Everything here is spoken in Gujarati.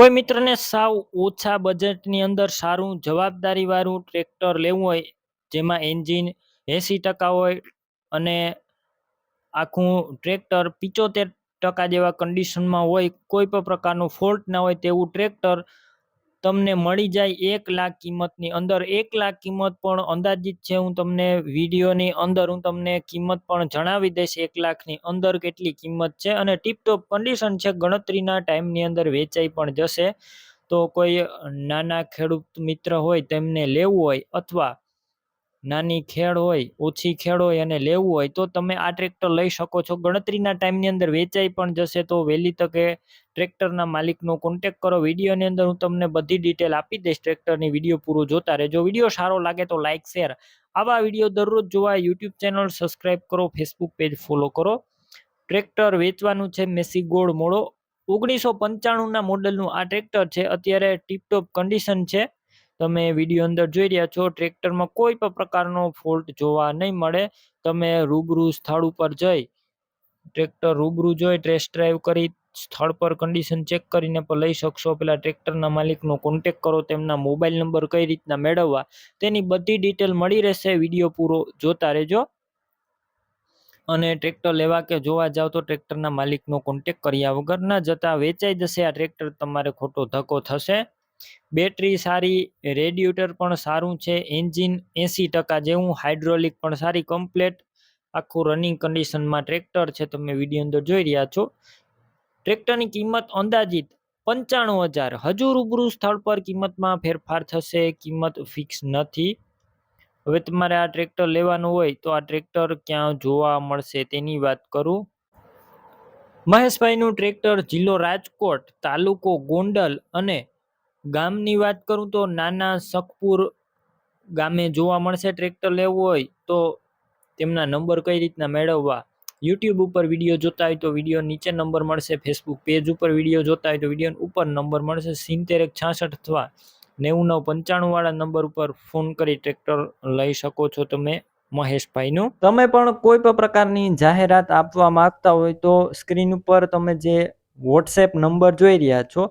કોઈ મિત્રને સાવ ઓછા બજેટની અંદર સારું જવાબદારીવાળું ટ્રેક્ટર લેવું હોય, જેમાં એન્જિન એંસી ટકા હોય અને આખું ટ્રેક્ટર પિચોતેર ટકા જેવા કન્ડિશનમાં હોય, કોઈ પણ પ્રકારનું ફોલ્ટ ના હોય તેવું ટ્રેક્ટર તમને મળી જાય એક લાખ કિંમતની અંદર. એક લાખ કિંમત પણ અંદાજિત છે, હું તમને વિડીયોની અંદર હું તમને કિંમત પણ જણાવી દઈશ. એક લાખની અંદર કેટલી કિંમત છે અને ટીપટોપ કન્ડિશન છે, ગણતરીના ટાઈમની અંદર વેચાઈ પણ જશે. તો કોઈ નાના ખેડૂત મિત્ર હોય તેમને લેવું હોય અથવા નાની ખેડ હોય, ઓછી ખેડ હોય અને લેવું હોય, તો તમે આ ટ્રેક્ટર લઈ શકો છો. ગણતરીના ટાઈમની અંદર વેચાઈ પણ જશે, તો વહેલી તકે ટ્રેક્ટરના માલિકનો કોન્ટેક કરો. વિડીયોની અંદર હું તમને બધી ડિટેલ આપી દઈશ, ટ્રેક્ટરની વીડિયો પૂરો જોતા રહેજો. વીડિયો સારો લાગે તો લાઇક શેર આવા વીડિયો દરરોજ જોવા યુટ્યુબ ચેનલ સબસ્ક્રાઈબ કરો ફેસબુક પેજ ફોલો કરો. ટ્રેક્ટર વેચવાનું છે, મેસી ગોળ મોડો. ઓગણીસો પંચાણુંના મોડલનું આ ટ્રેક્ટર છે. અત્યારે ટીપટોપ કન્ડિશન છે. તમે વીડિયો અંદર જોઈ રહ્યા છો, ટ્રેક્ટરમાં કોઈ પણ પ્રકારનો ફોલ્ટ જોવા નહીં મળે. તમે રૂબરૂ સ્થળ ઉપર જઈ, ટ્રેક્ટર રૂબરૂ જોઈ ટેસ્ટ ડ્રાઈવ કરી, સ્થળ પર કન્ડિશન ચેક કરીને પણ લઈ શકશો. પેલા ટ્રેક્ટરના માલિકનો કોન્ટેક કરો, તેમના મોબાઈલ નંબર કઈ રીતના મેળવવા, તેની બધી ડિટેલ મળી રહેશે. વીડિયો પૂરો જોતા રહેજો. અને ટ્રેક્ટર લેવા કે જોવા જાવ તો ટ્રેક્ટરના માલિકનો કોન્ટેક કર્યા વગર ન જતા. વેચાઈ જશે આ ટ્રેક્ટર, તમારે ખોટો ધક્કો થશે. બેટરી સારી રેડિએટર પણ સારું છે, એન્જિન એંસી ટકા જેવું, હાઇડ્રોલિક પણ સારી, કમ્પ્લેટ. આખું રનિંગ કન્ડિશનમાં ટ્રેક્ટર છે, તમે વીડિયો અંદર જોઈ રહ્યા છો. ટ્રેક્ટરની કિંમત અંદાજિત પંચાણું હજાર. હજુ રૂબરૂ સ્થળ પર કિંમતમાં ફેરફાર થશે, કિંમત ફિક્સ નથી. હવે તમારે આ ટ્રેક્ટર લેવાનું હોય, તો આ ટ્રેક્ટર ક્યાં જોવા મળશે તેની વાત કરું. મહેશભાઈનું ટ્રેક્ટર જિલ્લો રાજકોટ, તાલુકો ગોંડલ અને ગામની વાત કરું તો નાના સખપુર ગામે જોવા મળશે ટ્રેક્ટર લેવું હોય તો તેમના નંબર કઈ રીતના મેળવવા? યુટ્યુબ ઉપર વીડિયો જોતા હોય તો વીડિયો નીચે નંબર મળશે ફેસબુક પેજ ઉપર વીડિયો જોતા હોય તો વીડિયો ઉપર નંબર મળશે, સિત્તેર એક છાસઠ અથવા નેવું નવ પંચાણુંવાળા નંબર ઉપર ફોન કરી ટ્રેક્ટર લઈ શકો છો તમે, મહેશભાઈનું. તમે પણ કોઈ પણ પ્રકારની જાહેરાત આપવા માંગતા હોય તો સ્ક્રીન ઉપર તમે જે વોટ્સએપ નંબર જોઈ રહ્યા છો